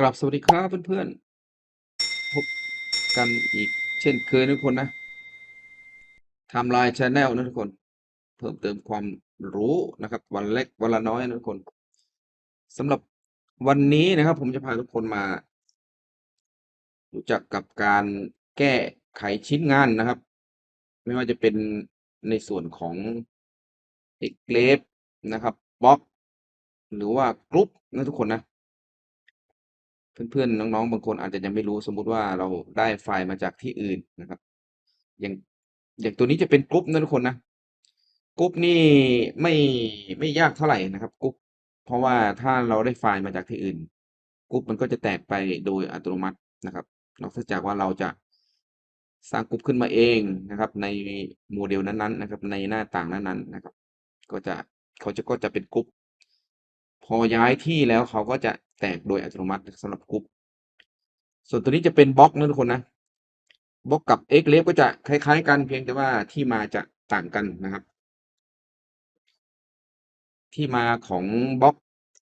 กราบสวัสดีครับเพื่อนๆ พบกันอีกเช่นเคยนะทุกคนนะทม์ไลน์ชาแนลนะทุกคน เพิ่มเติมความรู้นะครับ วันเล็กวันละน้อยนะทุกคนสำหรับวันนี้นะครับ ผมจะพาทุกคนมา รู้จักกับการแก้ไขชิ้นงานนะครับ ไม่ว่าจะเป็นในส่วนของเอกเลฟนะครับบล็อก หรือว่ากรุ๊ปนะทุกคนนะ เพื่อนๆน้องๆบางคนอาจจะยังไม่รู้สมมุติว่าเราได้ไฟล์มาจากที่อื่นนะครับ อย่างอย่างตัวนี้จะเป็นกรุ๊ปนะทุกคนนะกรุ๊ปนี่ไม่ไม่ยากเท่าไหร่นะครับกรุ๊ปเพราะว่าถ้าเราได้ไฟล์มาจากที่อื่นกรุ๊ปมันก็จะแตกไปโดยอัตโนมัตินะครับ นอกจากว่าเราจะสร้างกรุ๊ปขึ้นมาเองนะครับ ในโมเดลนั้นๆนะครับ ในหน้าต่างนั้นๆนะครับ ก็จะเขาจะก็จะเป็นกรุ๊ปพอย้ายที่แล้วเขาก็จะ แตกโดยอัตโนมัติสำหรับกรุ๊ปส่วนตัวนี้จะเป็นบล็อกนะทุกคนนะบล็อกกับ X เลฟก็จะคล้ายๆ กันเพียงแต่ว่าที่มาจะต่างกันนะครับ ที่มาของบล็อก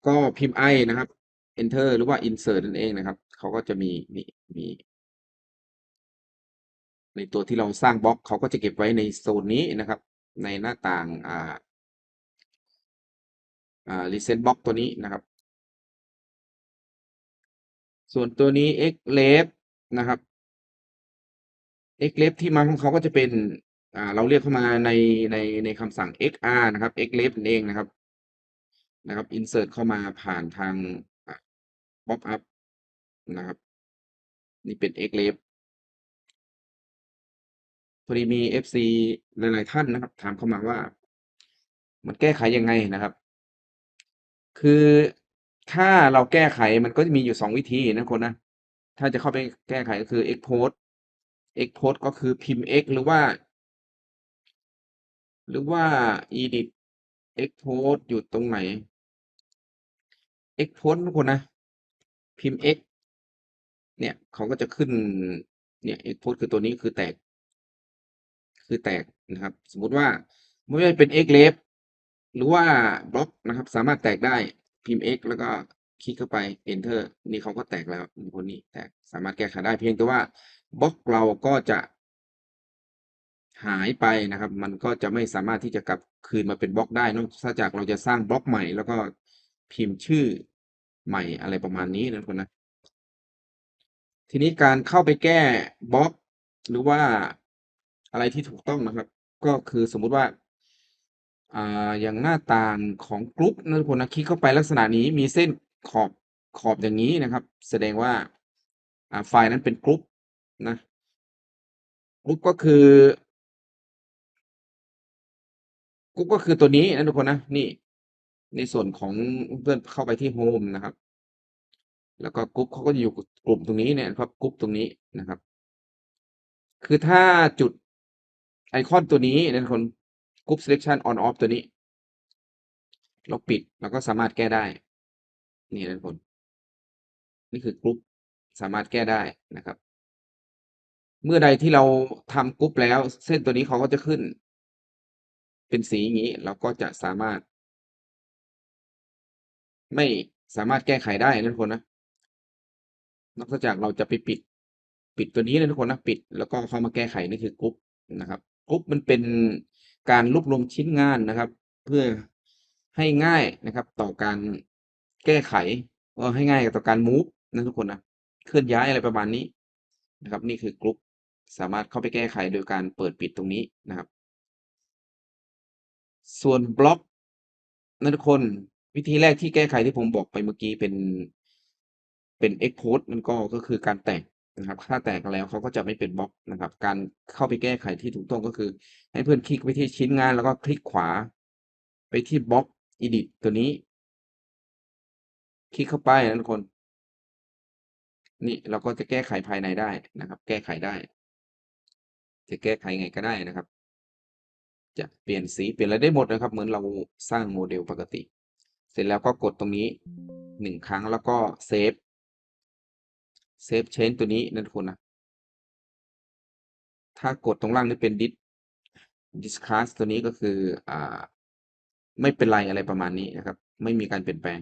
ก็พิมพ์ i นะครับ enter หรือว่า insert นั่นเองนะครับ เขาก็จะมีมีมี ในตัวที่เราสร้างบล็อกเขาก็จะเก็บไว้ในโซนนี้นะครับ ในหน้าต่างอ่าอ่า recent box ตัวนี้นะครับ ส่วนตัวนี้ x l e f นะครับ x l e f ที่มาของเขาก็จะเป็นอ่าเราเรียกเข้ามาในในในคำสั่ง xr นะครับ x l e f เองนะครับนะครับ insert เข้ามาผ่านทาง pop up นะครับ นี่เป็น x l e f พอดีมี FC หลาย ๆ ท่านนะครับ ถามเข้ามาว่า มันแก้ไขยังไงนะครับ คือ ถ้าเราแก้ไขมันก็จะมีอยู่สองวิธีนะคนนะ ถ้าจะเข้าไปแก้ไขก็คือ export export ก็คือพิมพ์ x หรือว่า หรือว่า edit export อยู่ตรงไหน export ทุกคนนะ พิมพ์ x เนี่ยเขาก็จะขึ้น เนี่ย export คือตัวนี้คือแตก คือแตกนะครับ สมมติว่าไม่ว่าจะเป็น x l e f หรือว่าบล็อกนะครับ สามารถแตกได้ พิมพ์ x แล้วก็คลิกเข้าไป enter นี่เขาก็แตกแล้วคนนี้แตกสามารถแก้ไขได้เพียงแต่ว่าบล็อกเราก็จะ หายไปนะครับ มันก็จะไม่สามารถที่จะกลับคืนมาเป็นบล็อกได้นอกจากเราจะสร้างบล็อกใหม่ แล้วก็พิมพ์ชื่อใหม่อะไรประมาณนี้นะคนนะทีนี้การเข้าไปแก้บล็อก หรือว่าอะไรที่ถูกต้องนะครับ ก็คือสมมุติว่า อ่า อย่างหน้าต่างของกรุ๊ปนะทุกคนนะคลิกเข้าไปลักษณะนี้มีเส้นขอบขอบอย่างนี้นะครับ แสดงว่า อ่าไฟล์นั้นเป็นกรุ๊ปนะกรุ๊ปก็คือกรุ๊ปก็คือตัวนี้นะทุกคนนะนี่ ในส่วนของเพื่อนเข้าไปที่โฮมนะครับ แล้วก็กรุ๊ปเขาก็จะอยู่กลุ่มตรงนี้เนี่ยครับกรุ๊ปตรงนี้นะครับ คือถ้าจุดไอคอนตัวนี้นะทุกคน group selection on off ตัวนี้เราปิดเราก็สามารถแก้ได้ นี่นะทุกคนนี่คือกรุ๊ปสามารถแก้ได้นะครับ เมื่อใดที่เราทำกรุ๊ปแล้ว เส้นตัวนี้เขาก็จะขึ้น เป็นสีอย่างนี้ เราก็จะสามารถ ไม่สามารถแก้ไขได้นะทุกคนนะนอกจากเราจะไปปิด ปิดตัวนี้นะทุกคนนะปิด แล้วก็เข้ามาแก้ไขนี่คือกรุ๊ปนะครับกรุ๊ปมันเป็น การรวบรวมชิ้นงานนะครับ เพื่อให้ง่ายนะครับ ต่อการแก้ไขว่าให้ง่ายต่อการ move นะทุกคนนะเคลื่อนย้ายอะไรประมาณนี้นะครับ นี่คือกรุ๊ปสามารถเข้าไปแก้ไขโดยการเปิดปิดตรงนี้นะครับ ส่วนบล็อกนะทุกคนวิธีแรกที่แก้ไขที่ผมบอกไปเมื่อกี้เป็นเป็น export มันก็ก็คือการแตก นะครับถ้าแตกแล้วเขาก็จะไม่เป็นบล็อกนะครับ การเข้าไปแก้ไขที่ถูกต้องก็คือ ให้เพื่อนคลิกไปที่ชิ้นงานแล้วก็คลิกขวา ไปที่บล็อก edit ตัวนี้ คลิกเข้าไปนะทุกคน นี่เราก็จะแก้ไขภายในได้นะครับ แก้ไขได้ จะแก้ไขไงก็ได้นะครับ จะเปลี่ยนสีเปลี่ยนอะไรได้หมดนะครับ เหมือนเราสร้างโมเดลปกติ เสร็จแล้วก็กดตรงนี้หนึ่งครั้งแล้วก็เซฟ เซฟเชนตัวนี้นะทุกคนนะ ถ้ากดตรงล่างนี่เป็นดิสดิสคัสตัวนี้ก็คืออ่าไม่เป็นไรอะไรประมาณนี้นะครับ ไม่มีการเปลี่ยนแปลง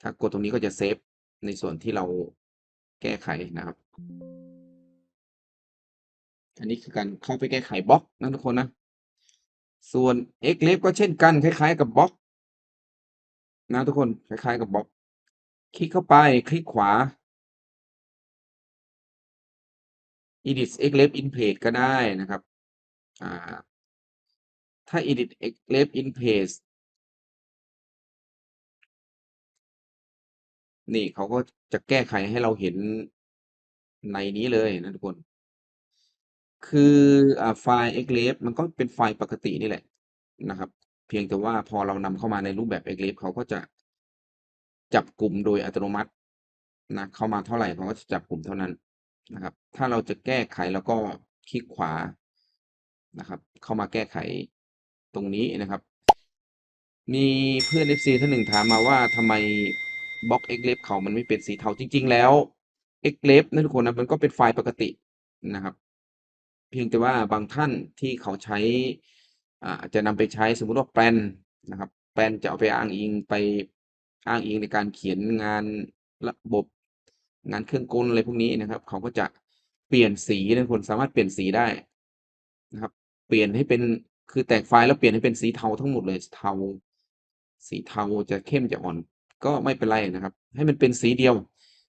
ถ้ากดตรงนี้ก็จะเซฟในส่วนที่เราแก้ไขนะครับ อันนี้คือการเข้าไปแก้ไขบล็อกนะทุกคนนะ ส่วน xlab ก็เช่นกันคล้าย ๆกับบล็อกนะทุกคนคล้าย ๆกับบล็อก คลิกเข้าไปคลิกขวา edit xlab in page ก็ได้นะครับอ่าถ้า edit xlab in page นี่เขาก็จะแก้ไขให้เราเห็นในนี้เลยนะทุกคน คืออไฟล์ xlab มันก็เป็นไฟล์ปกตินี่แหละนะครับ เพียงแต่ว่าพอเรานำเข้ามาในรูปแบบ xlab เขาก็จะจับกลุ่มโดยอัตโนมัตินะเข้ามาเท่าไหร่เขาก็จะจับกลุ่มเท่านั้น นะครับ ถ้าเราจะแก้ไขแล้วก็คลิกขวานะครับ เข้ามาแก้ไขตรงนี้นะครับ มีเพื่อน FC ท่านหนึ่งถามมาว่าทำไมบล็อก xlab เขามันไม่เป็นสีเทาจริง ๆ แล้ว xlab นะทุกคนนะมันก็เป็นไฟล์ปกตินะครับ เพียงแต่ว่าบางท่านที่เขาใช้อ่าจะนำไปใช้สมมติว่าแปลนนะครับแปลนจะเอาไปอ้างอิงไปอ้างอิงในการเขียนงานระบบ งานเครื่องกลอะไรพวกนี้นะครับ เขาก็จะเปลี่ยนสีนะทุกคนสามารถเปลี่ยนสีได้นะครับ เปลี่ยนให้เป็นคือแตกไฟล์แล้วเปลี่ยนให้เป็นสีเทาทั้งหมดเลยเทา สีเทาจะเข้มจะอ่อน ก็ไม่เป็นไรนะครับ ให้มันเป็นสีเดียว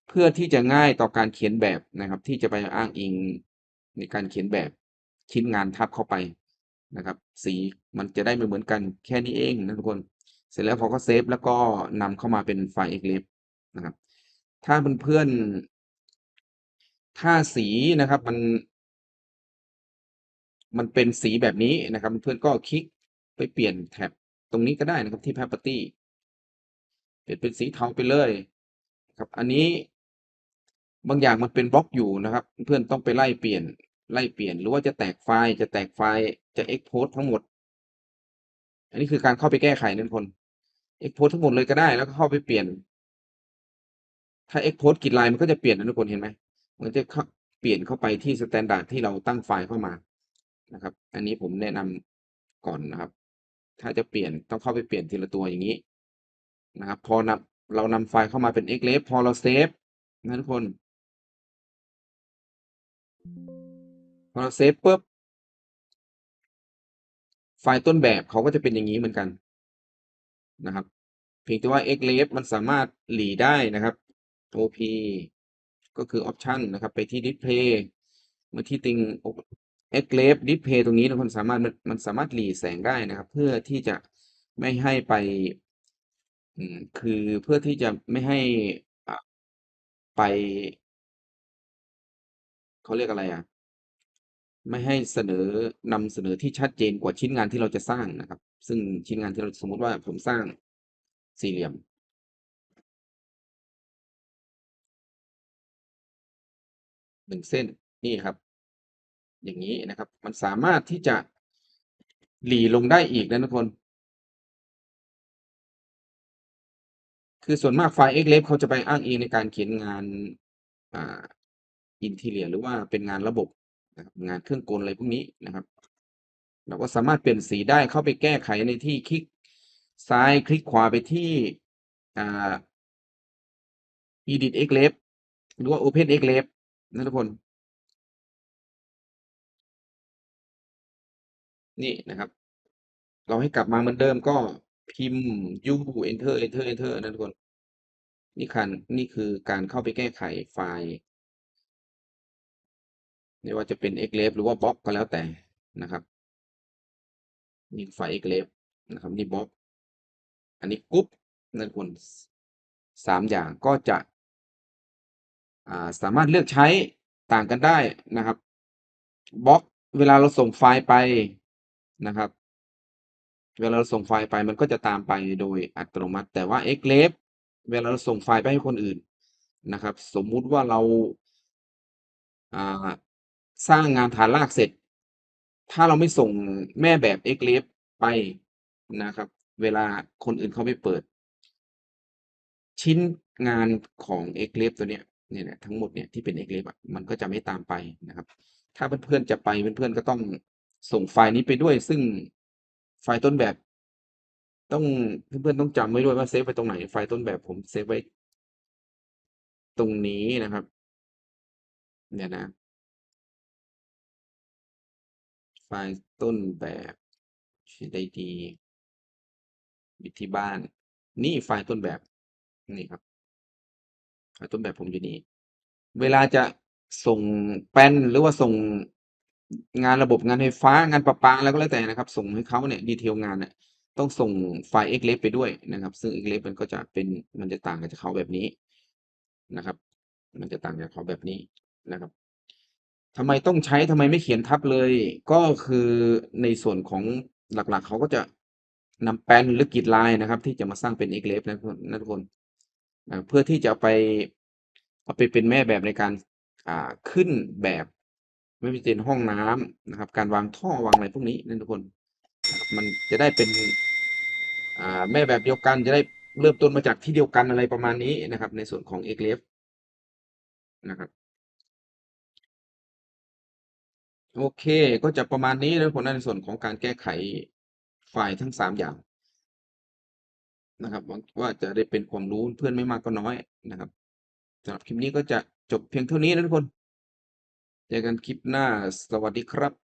เพื่อที่จะง่ายต่อการเขียนแบบนะครับ ที่จะไปอ้างอิงในการเขียนแบบชิ้นงานทับเข้าไปนะครับ สีมันจะได้ไม่เหมือนกันแค่นี้เองนะทุกคน เสร็จแล้วพอก็เซฟแล้วก็นำเข้ามาเป็นไฟล์ xlab นะครับ ถ้าเพื่อนๆถ้าสีนะครับมัน มันเป็นสีแบบนี้นะครับ เพื่อนก็คลิกไปเปลี่ยนแท็บตรงนี้ก็ได้นะครับที่ property เปลี่ยนเป็นสีเทาไปเลยครับ อันนี้บางอย่างมันเป็นบล็อกอยู่นะครับ เพื่อนต้องไปไล่เปลี่ยนไล่เปลี่ยนหรือว่าจะแตกไฟล์จะแตกไฟล์จะ export ทั้งหมด อันนี้คือการเข้าไปแก้ไขนะทุกคน export ทั้งหมดเลยก็ได้แล้วก็เข้าไปเปลี่ยน ถ้า export กรีดลายมันก็จะเปลี่ยนนะทุกคนเห็นไหมมันจะเข้าเปลี่ยนเข้าไปที่สแตนดาร์ดที่เราตั้งไฟล์เข้ามานะครับ อันนี้ผมแนะนำก่อนนะครับ ถ้าจะเปลี่ยนต้องเข้าไปเปลี่ยนทีละตัวอย่างนี้นะครับ พอนำเรานำไฟล์เข้ามาเป็น xlab พอเราเซฟนะทุกคน พอเราเซฟปุ๊บไฟล์ต้นแบบเขาก็จะเป็นอย่างนี้เหมือนกันนะครับ เพียงแต่ว่า xlab มันสามารถหลีได้นะครับ op ก็คือ option นะครับ ไปที่ display มาที่ติง xlab display ตรงนี้ทุกคนสามารถมันสามารถหลีแสงได้นะครับ เพื่อที่จะไม่ให้ไปคือเพื่อที่จะไม่ให้ไปเขาเรียกอะไรอะ ไม่ให้เสนอนำเสนอที่ชัดเจนกว่าชิ้นงานที่เราจะสร้างนะครับ ซึ่งชิ้นงานที่เราสมมุติว่าผมสร้างสี่เหลี่ยม หนึ่งเส้นนี่ครับ อย่างนี้นะครับ มันสามารถที่จะหลีลงได้อีกนะทุกคน คือส่วนมากไฟล์ xlab เขาจะไปอ้างอิงในการเขียนงานอ่า interior หรือว่าเป็นงานระบบนะครับงานเครื่องกลอะไรพวกนี้นะครับ เราก็สามารถเปลี่ยนสีได้เข้าไปแก้ไขในที่คลิกซ้ายคลิกขวาไปที่อ่า edit xlab หรือว่า open xlab นะทุกคนนี่นะครับ เราให้กลับมาเหมือนเดิมก็พิมพ์ u enter enter enter นะทุกคน นี่คันนี่คือการเข้าไปแก้ไขไฟล์ไม่ว่าจะเป็น xlab หรือว่าบล็อกก็แล้วแต่นะครับ นี่ไฟล์ xlab นะครับ นี่บล็อก อันนี้กรุ๊ปนะทุกคนสามอย่างก็จะ สามารถเลือกใช้ต่างกันได้นะครับบล็อกเวลาเราส่งไฟล์ไปนะครับ เวลาเราส่งไฟล์ไปมันก็จะตามไปโดยอัตโนมัติ แต่ว่า xlab เวลาเราส่งไฟล์ไปให้คนอื่นนะครับ สมมุติว่าเราาสร้างงานฐานรากเสร็จ ถ้าเราไม่ส่งแม่แบบ xlab ไปนะครับ เวลาคนอื่นเขาไปเปิด ชิ้นงานของ xlab ตัวเนี้ย เนี่ยทั้งหมดเนี่ยที่เป็น xlab อะมันก็จะไม่ตามไปนะครับ ถ้าเพื่อนๆจะไปเพื่อนๆก็ต้องส่งไฟล์นี้ไปด้วย ซึ่งไฟล์ต้นแบบ ต้องเพื่อนๆต้องจำไว้ด้วยว่าเซฟไว้ตรงไหนไฟล์ต้นแบบผมเซฟไว้ ตรงนี้นะครับ เนี่ยนะ ไฟล์ต้นแบบชื่อใดดีอยู่ที่บ้าน นี่ไฟล์ต้นแบบนี่ครับ ต้นแบบผมอยู่นี่ เวลาจะส่งแป้นหรือว่าส่งงานระบบงานไฟฟ้างานประปาแล้วก็แล้วแต่นะครับ ส่งให้เขาเนี่ยดีเทลงานเนี่ยต้องส่งไฟล์ XLF ไปด้วยนะครับ ซึ่ง XLF มันก็จะเป็นมันจะต่างกับจากเขาแบบนี้นะครับ มันจะต่างจากเขาแบบนี้นะครับทำไมต้องใช้ทำไมไม่เขียนทับเลย ก็คือในส่วนของหลักๆ เขาก็จะนำแปลนหรือกรีดลายนะครับ ที่จะมาสร้างเป็น XLF นะทุกคน นะเพื่อที่จะไปเอาไปเป็นแม่แบบในการอ่าขึ้นแบบไม่ว่าจะเป็นห้องน้ำนะครับ การวางท่อวางอะไรพวกนี้นะทุกคน มันจะได้เป็นอ่าแม่แบบเดียวกันจะได้เริ่มต้นมาจากที่เดียวกันอะไรประมาณนี้นะครับ ในส่วนของ XLF นะครับโอเคก็จะประมาณนี้นะทุกคนนะในส่วนของการแก้ไขไฟล์ทั้งสามอย่าง นะครับว่าจะได้เป็นความรู้เพื่อนไม่มากก็น้อยนะครับสำหรับคลิปนี้ก็จะจบเพียงเท่านี้นะทุกคน เจอกันคลิปหน้าสวัสดีครับ